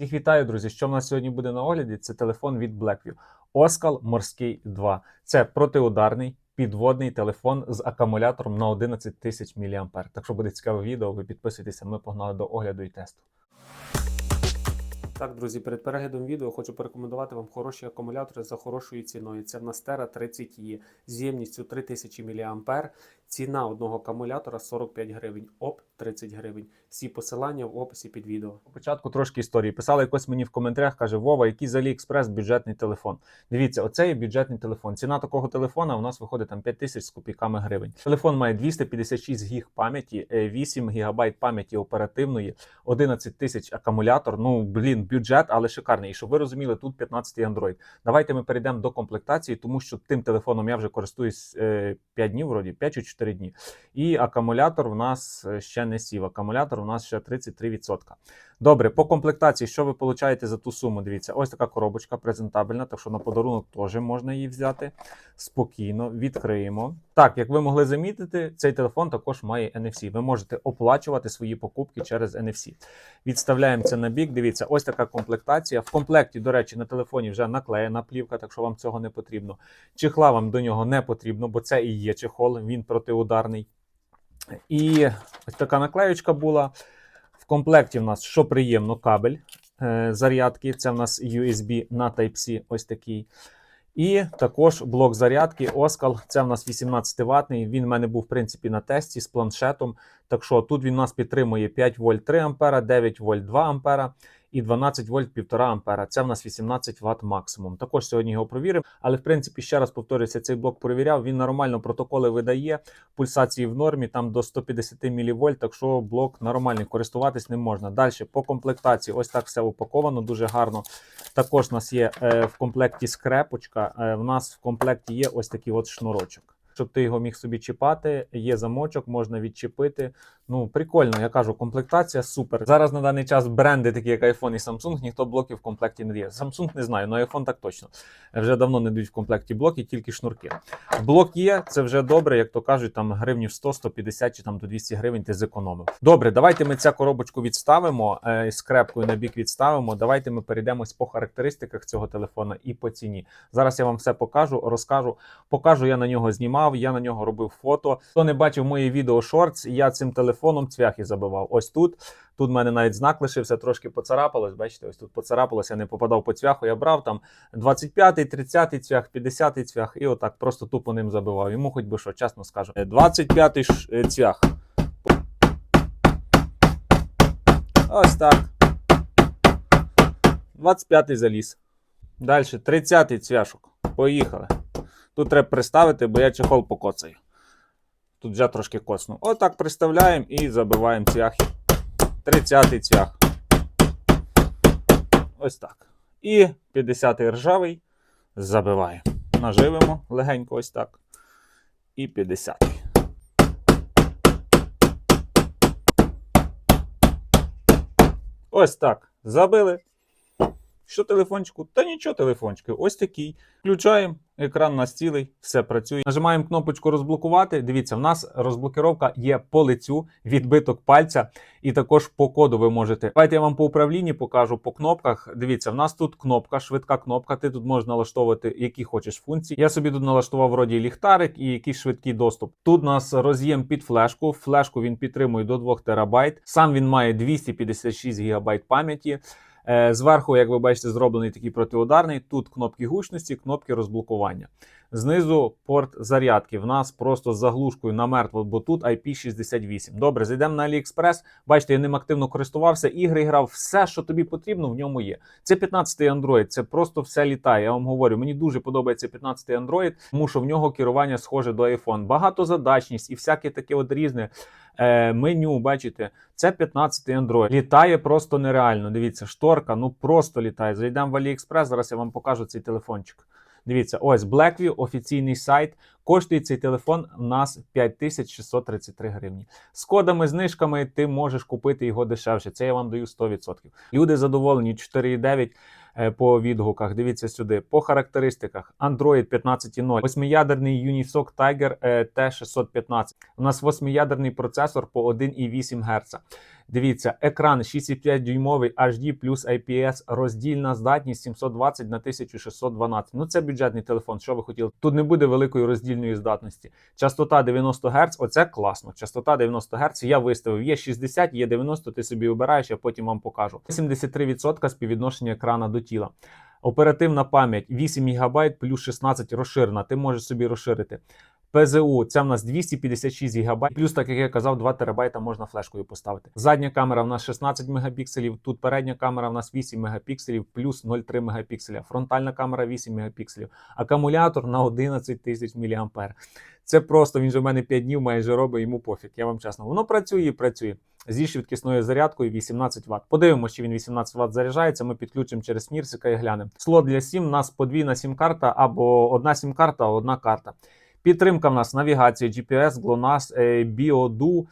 Всіх вітаю, друзі! Що в нас сьогодні буде на огляді? Це телефон від Blackview. Оскал Морський 2. Це протиударний підводний телефон з акумулятором на 11 тисяч мА. Так що буде цікаве відео, ви підписуйтеся, ми погнали до огляду і тесту. Так, друзі, перед переглядом відео хочу порекомендувати вам хороші акумулятори за хорошою ціною. Це в нас Tera 30 e з ємністю 3000 мА. Ціна одного акумулятора 45 гривень, ОП 30 гривень. Всі посилання в описі під відео. Початку трошки історії. Писали якось мені в коментарях, каже Вова, який з AliExpress бюджетний телефон. Дивіться, оце є бюджетний телефон. Ціна такого телефона у нас виходить там 5 тисяч з копійками гривень. Телефон має 256 гіг пам'яті, е, 8 гігабайт пам'яті оперативної, 11 тисяч акумулятор. Ну блін, бюджет, але шикарний. І щоб ви розуміли, тут 15 Android. Давайте ми перейдемо до комплектації, тому що тим телефоном я вже користуюсь е, 5 днів, вроді 5 чи 4 дні. І акумулятор в нас е, ще не сів. Акумулятор у нас ще 33%. Добре, по комплектації, що ви получаєте за ту суму? Дивіться, ось така коробочка презентабельна, так що на подарунок теж можна її взяти. Спокійно відкриємо. Так, як ви могли замітити, цей телефон також має NFC. Ви можете оплачувати свої покупки через NFC. Відставляємо це на бік. Дивіться, ось така комплектація. В комплекті, до речі, на телефоні вже наклеєна плівка, так що вам цього не потрібно. Чехла вам до нього не потрібно, бо це і є чехол, він протиударний. І ось така наклеючка була. Комплекті в нас, що приємно, кабель е, зарядки. Це в нас USB на Type-C, ось такий. І також блок зарядки Оскал. Це в нас 18 ватний. Він в мене був в принципі на тесті з планшетом. Так що тут він у нас підтримує 5 вольт 3 ампера, 9 вольт 2 ампера і 12 вольт 1,5 ампера. Це в нас 18 Вт максимум. Також сьогодні його провіримо. Але в принципі, ще раз повторюся, цей блок провіряв. Він нормально протоколи видає. Пульсації в нормі там до 150 мВ, так що блок нормальний, користуватись не можна. Далі по комплектації, ось так все упаковано, дуже гарно. Також у нас є е, в комплекті скрепочка. Е, в нас в комплекті є ось такий от шнурочок. Щоб ти його міг собі чіпати, є замочок, можна відчепити. Ну, прикольно, я кажу, комплектація супер. Зараз на даний час бренди, такі як iPhone і Samsung, ніхто блоків в комплекті не дає. Samsung не знаю, але iPhone так точно. Вже давно не дають в комплекті блоки, тільки шнурки. Блок є, це вже добре, як то кажуть, там гривнів 100, 150 чи там до 200 гривень ти зекономив. Добре, давайте ми цю коробочку відставимо, е, скрепкою на бік відставимо. Давайте ми перейдемось по характеристиках цього телефона і по ціні. Зараз я вам все покажу, розкажу. Покажу, я на нього знімав, я на нього робив фото. Хто не бачив мої відео шортс, я цим телефоном цвяхи забивав. Ось тут. Тут в мене навіть знак лишився, трошки поцарапалось. Бачите, ось тут поцарапалось, я не попадав по цвяху. Я брав там 25-й, 30-й цвях, 50-й цвях, і отак просто тупо ним забивав. Йому хоч би що, чесно скажу. 25-й е, цвях. Ось так. 25-й заліз. Далі, 30-й цвяшок. Поїхали. Тут треба приставити, бо я чехол покоцаю. Тут вже трошки коцну. Отак приставляємо і забиваємо цвяхи. 30-й цвях. Ось так. І 50-й ржавий забиваємо. Наживимо легенько ось так. І 50-й. Ось так. Забили. Що телефончику? Та нічого телефончики. Ось такий. Включаємо, екран у нас все працює. Нажимаємо кнопочку розблокувати. Дивіться, в нас розблокировка є по лицю, відбиток пальця, і також по коду ви можете. Давайте я вам по управлінні покажу по кнопках. Дивіться, в нас тут кнопка, швидка кнопка. Ти тут можеш налаштовувати які хочеш функції. Я собі тут налаштував вроді ліхтарик і якийсь швидкий доступ. Тут у нас роз'єм під флешку. Флешку він підтримує до 2 терабайт. Сам він має 256 гігабайт пам'яті. Е, Зверху, як ви бачите, зроблений такий протиударний. Тут кнопки гучності, кнопки розблокування. Знизу порт зарядки. В нас просто з заглушкою намертво, бо тут IP68. Добре, зайдемо на AliExpress. Бачите, я ним активно користувався, ігри грав, все, що тобі потрібно, в ньому є. Це 15-й Android, це просто все літає. Я вам говорю, мені дуже подобається 15-й Android, тому що в нього керування схоже до iPhone. Багатозадачність і всяке таке от різне. Е, меню, бачите, це 15-й Android. Літає просто нереально. Дивіться, шторка, ну просто літає. Зайдемо в AliExpress, зараз я вам покажу цей телефончик. Дивіться, ось Blackview, офіційний сайт. Коштує цей телефон у нас 5633 гривні. З кодами, знижками ти можеш купити його дешевше. Це я вам даю 100%. Люди задоволені 4,9 е, по відгуках. Дивіться сюди. По характеристиках Android 15.0, восьмиядерний Unisoc Tiger е, T615. У нас восьмиядерний процесор по 1,8 Гц. Дивіться, екран 6,5 дюймовий HD плюс IPS, роздільна здатність 720 на 1612. Ну це бюджетний телефон. Що ви хотіли? Тут не буде великої роздільної здатності. Частота 90 Гц, оце класно. Частота 90 Гц я виставив. Є 60, є 90, ти собі обираєш, я потім вам покажу. 73% співвідношення екрана до тіла. Оперативна пам'ять 8 ГБ плюс 16 розширена. Ти можеш собі розширити. ПЗУ це в нас 256 ГБ, плюс, так як я казав, 2 ТБ можна флешкою поставити. Задня камера в нас 16 мегапікселів, тут передня камера в нас 8 мегапікселів, плюс 0,3 мегапікселя. Фронтальна камера 8 мегапікселів. Акумулятор на 11 тисяч мА. Це просто він же в мене 5 днів майже робить, йому пофіг. Я вам чесно. Воно працює і працює зі швидкісною зарядкою 18 Вт. Подивимося, чи він 18 Вт заряджається. Ми підключимо через Мірсика і глянемо. Слот для сім у нас подвійна сім-карта або одна сім-карта, одна карта. Підтримка в нас навігація, GPS, GLONASS, BioDu,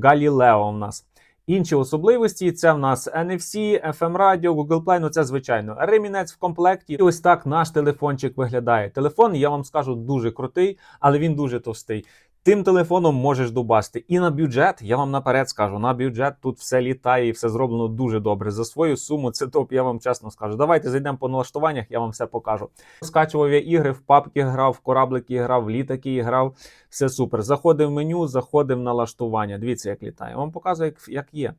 Galileo в нас. Інші особливості це в нас NFC, FM радіо, Google Play, ну це звичайно. Ремінець в комплекті. І ось так наш телефончик виглядає. Телефон, я вам скажу, дуже крутий, але він дуже товстий. Тим телефоном можеш дубасти. І на бюджет, я вам наперед скажу, на бюджет тут все літає і все зроблено дуже добре. За свою суму це топ, я вам чесно скажу. Давайте зайдемо по налаштуваннях, я вам все покажу. Скачував я ігри, в папки грав, в кораблики грав, в літаки грав. Все супер. Заходимо в меню, заходимо в налаштування. Дивіться, як літає. Я вам показую, як, як є.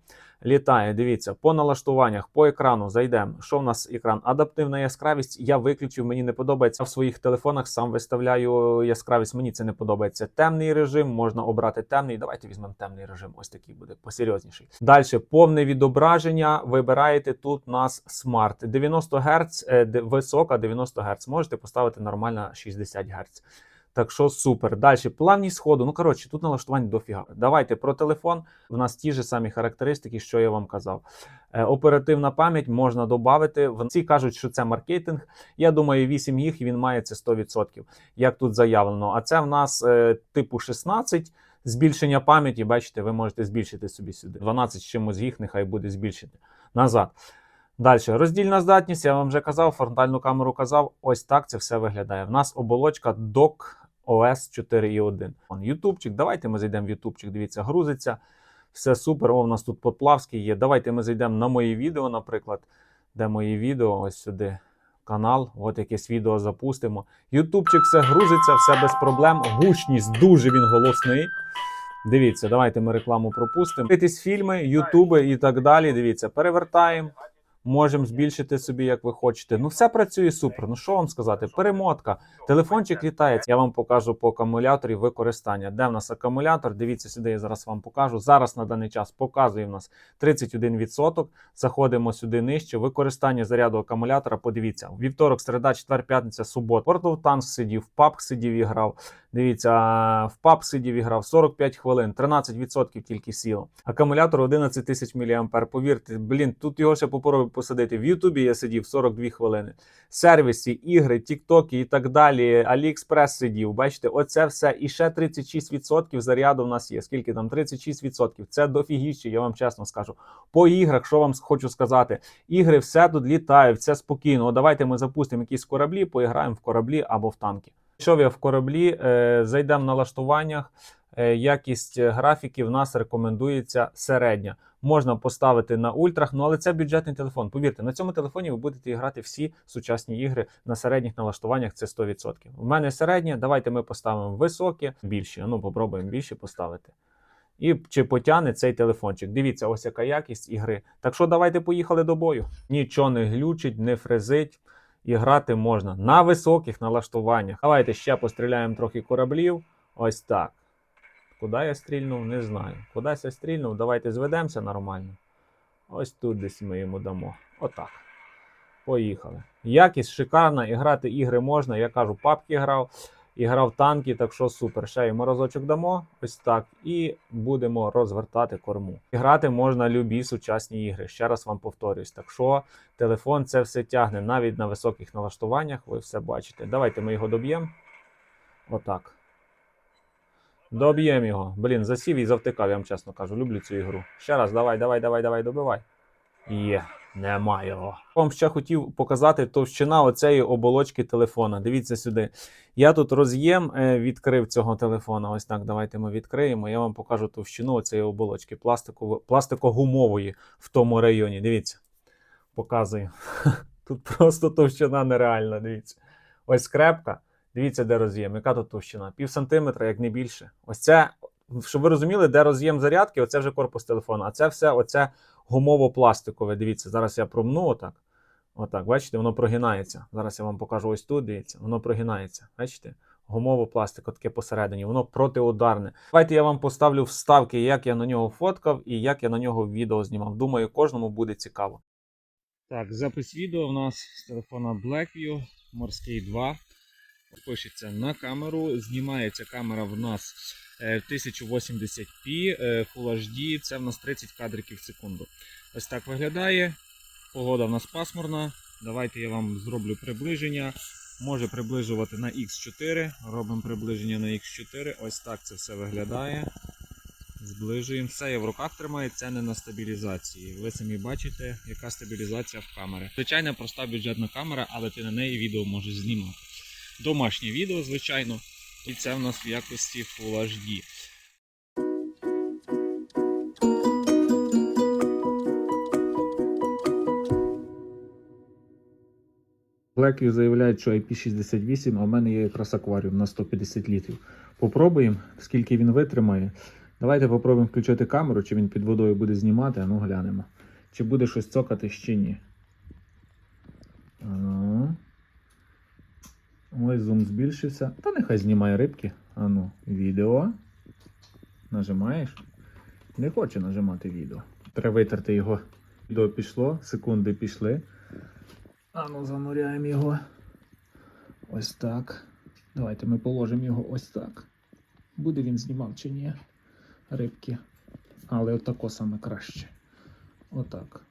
Літає, дивіться, по налаштуваннях, по екрану зайдемо. Що в нас екран? Адаптивна яскравість. Я виключив, мені не подобається. В своїх телефонах сам виставляю яскравість. Мені це не подобається. Темний режим, можна обрати темний. Давайте візьмемо темний режим. Ось такий буде посерйозніший. Далі повне відображення. Вибираєте тут нас смарт 90 Гц, е, висока 90 Гц. Можете поставити нормально 60 Гц. Так що супер. Далі плавність ходу. Ну коротше, тут налаштувань дофіга. Давайте про телефон. В нас ті ж самі характеристики, що я вам казав. Е, оперативна пам'ять можна додати. Всі кажуть, що це маркетинг. Я думаю, 8 гіг він має це 100%, як тут заявлено. А це в нас е, типу 16. Збільшення пам'яті, бачите, ви можете збільшити собі сюди. 12 з чимось гіг, нехай буде збільшити. Назад. Далі, роздільна здатність, я вам вже казав, фронтальну камеру казав. Ось так це все виглядає. В нас оболочка DOC OS 4.1. Ютубчик, давайте ми зайдемо в Ютубчик. Дивіться, грузиться. Все супер. О, у нас тут Подплавський є. Давайте ми зайдемо на мої відео, наприклад. Де мої відео? Ось сюди. Канал, от якесь відео запустимо. Ютубчик все грузиться, все без проблем. Гучність дуже він голосний. Дивіться, давайте ми рекламу пропустимо. Дивитись фільми, ютуби і так далі. Дивіться, перевертаємо. Можемо збільшити собі, як ви хочете. Ну, все працює супер. Ну що вам сказати? Перемотка. Телефончик літає. Я вам покажу по акумуляторі використання. Де в нас акумулятор? Дивіться сюди, я зараз вам покажу. Зараз на даний час показує в нас 31%. Заходимо сюди нижче. Використання заряду акумулятора. Подивіться, вівторок, середа, четвер, п'ятниця, субота. Of Tanks сидів, в PUBG сидів і грав. Дивіться, в PUBG сидів і грав 45 хвилин, 13% тільки сіло. Акумулятор 11 тисяч мА. Повірте, блін, тут його ще попробуй посадити. В Ютубі я сидів 42 хвилини. Сервісі, ігри, Тіктоки і так далі. Аліекспрес сидів. Бачите, оце все. І ще 36% заряду в нас є. Скільки там? 36%. Це дофігіще, я вам чесно скажу. По іграх, що вам хочу сказати, ігри все тут літає, все спокійно. О, давайте ми запустимо якісь кораблі, поіграємо в кораблі або в танки. Якщо я в кораблі, е, зайдемо в налаштуваннях. Е, якість е, графіки в нас рекомендується середня. Можна поставити на ультрах, ну але це бюджетний телефон. Повірте, на цьому телефоні ви будете грати всі сучасні ігри на середніх налаштуваннях. Це 100%. У мене середнє. Давайте ми поставимо високі, більші. Ну, попробуємо більші поставити. І чи потягне цей телефончик. Дивіться, ось яка якість ігри. Так що давайте поїхали до бою. Нічого не глючить, не фрезить. І грати можна на високих налаштуваннях. Давайте ще постріляємо трохи кораблів. Ось так. Куди я стрільнув, не знаю. Кудись я стрільнув, давайте зведемося нормально. Ось тут десь ми йому дамо. Отак. Поїхали. Якість шикарна, і грати ігри можна. Я кажу, папки грав, і грав танки, так що супер. Ще йому разочок дамо. Ось так. І будемо розвертати корму. І грати можна любі сучасні ігри. Ще раз вам повторюсь. Так що телефон це все тягне навіть на високих налаштуваннях. Ви все бачите. Давайте ми його доб'ємо. Отак. Доб'ємо його. Блін, засів і завтикав, я вам чесно кажу. Люблю цю ігру. Ще раз, давай, давай, давай, давай, добивай. Є. Немає його. Вам ще хотів показати товщина оцеї оболочки телефона. Дивіться сюди. Я тут роз'єм е, відкрив цього телефона. Ось так, давайте ми відкриємо. Я вам покажу товщину оцеї оболочки пластико-гумової в тому районі. Дивіться, показую. Тут просто товщина нереальна. Дивіться. Ось скрепка. Дивіться, де роз'єм. Яка тут товщина? Пів сантиметра, як не більше. Ось це, щоб ви розуміли, де роз'єм зарядки, оце вже корпус телефона. А це все оце гумово-пластикове. Дивіться, зараз я промну отак. Отак, бачите, воно прогинається. Зараз я вам покажу ось тут. Дивіться, воно прогинається. Бачите? Гумово-пластико таке посередині, воно протиударне. Давайте я вам поставлю вставки, як я на нього фоткав і як я на нього відео знімав. Думаю, кожному буде цікаво. Так, запис відео у нас з телефона Blackview Морський 2. Пишеться на камеру. Знімається камера в нас е, в 1080p е, Full HD. Це в нас 30 кадрів в секунду. Ось так виглядає. Погода в нас пасмурна. Давайте я вам зроблю приближення. Може приближувати на X4. Робимо приближення на X4. Ось так це все виглядає. Зближуємо. Все я в руках тримаю, це не на стабілізації. Ви самі бачите, яка стабілізація в камери. Звичайна проста бюджетна камера, але ти на неї відео можеш знімати. Домашнє відео, звичайно. І це в нас в якості Full HD. Blackview заявляють, що IP68, а в мене є якраз акваріум на 150 літрів. Попробуємо, скільки він витримає. Давайте попробуємо включити камеру, чи він під водою буде знімати, а ну глянемо. Чи буде щось цокати, чи ні. Ось зум збільшився. Та нехай знімає рибки. Ану, відео. Нажимаєш? Не хоче нажимати відео. Треба витерти його. Відео пішло, секунди пішли. Ану, зануряємо його. Ось так. Давайте ми положимо його ось так. Буде він знімав чи ні? Рибки. Але отако саме краще. Отак.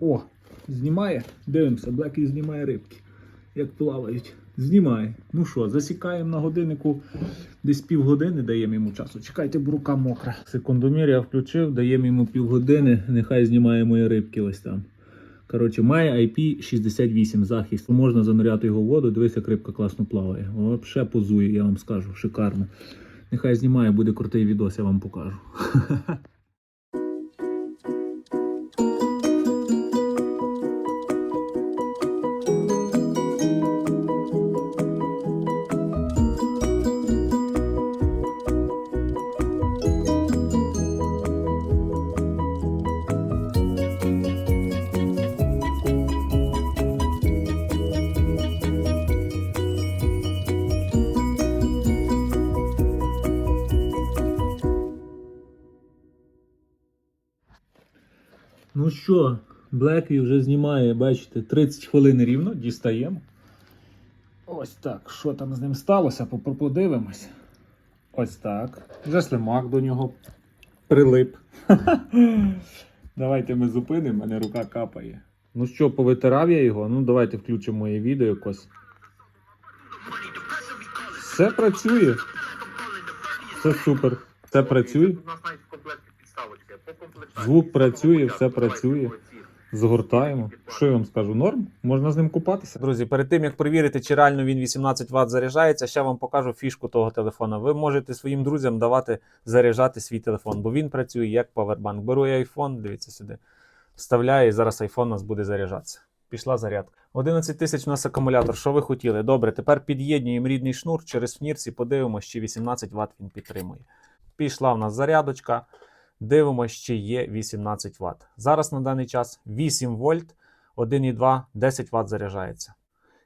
О! Знімає. Дивимося, Блекі знімає рибки. Як плавають. Знімає. Ну що, засікаємо на годиннику десь півгодини, даємо йому часу. Чекайте, бо рука мокра. Секундомір я включив, даємо йому півгодини, нехай знімає мої рибки ось там. Коротше, має IP68 захист. Можна зануряти його в воду, дивись, як рибка класно плаває. Взагалі позує, я вам скажу, шикарно. Нехай знімає, буде крутий відос, я вам покажу. Ну що, Blackview вже знімає, бачите, 30 хвилин рівно, дістаємо. Ось так. Що там з ним сталося? Подивимось. Ось так. Вже слимак до нього прилип. Давайте ми зупинимо, мене рука капає. Ну що, повитирав я його? Ну давайте включимо моє відео якось. Все працює. Все супер. Все працює. Звук працює, все працює. Згортаємо. Що я вам скажу? Норм? Можна з ним купатися. Друзі, перед тим як перевірити, чи реально він 18 Вт заряджається, ще вам покажу фішку того телефона. Ви можете своїм друзям давати заряджати свій телефон, бо він працює як павербанк. Беру я iPhone, дивіться сюди. Вставляю, і зараз iPhone у нас буде заряджатися. Пішла зарядка. 11 тисяч у нас акумулятор. Що ви хотіли? Добре, тепер під'єднуємо рідний шнур через фнірці, подивимось, чи 18 Вт він підтримує. Пішла в нас зарядочка. Дивимося, чи є 18 Вт. Зараз на даний час 8 вольт, 1,2, 10 Вт заряджається.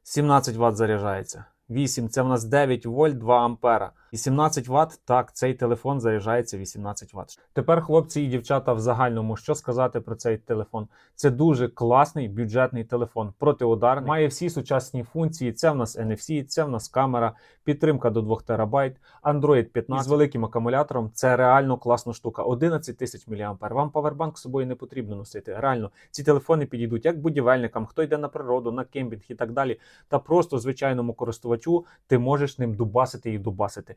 17 Вт заряджається. 8 це в нас 9 вольт, 2 ампера. І 17 Вт, так, цей телефон заряджається 18 Вт. Тепер, хлопці і дівчата, в загальному, що сказати про цей телефон? Це дуже класний бюджетний телефон, протиударний, має всі сучасні функції. Це в нас NFC, це в нас камера, підтримка до 2 ТБ, Android 15 з великим акумулятором. Це реально класна штука. 11 тисяч мА. Вам павербанк з собою не потрібно носити. Реально, ці телефони підійдуть як будівельникам, хто йде на природу, на кемпінг і так далі, та просто звичайному користувачу. ти можеш ним дубасити і дубасити.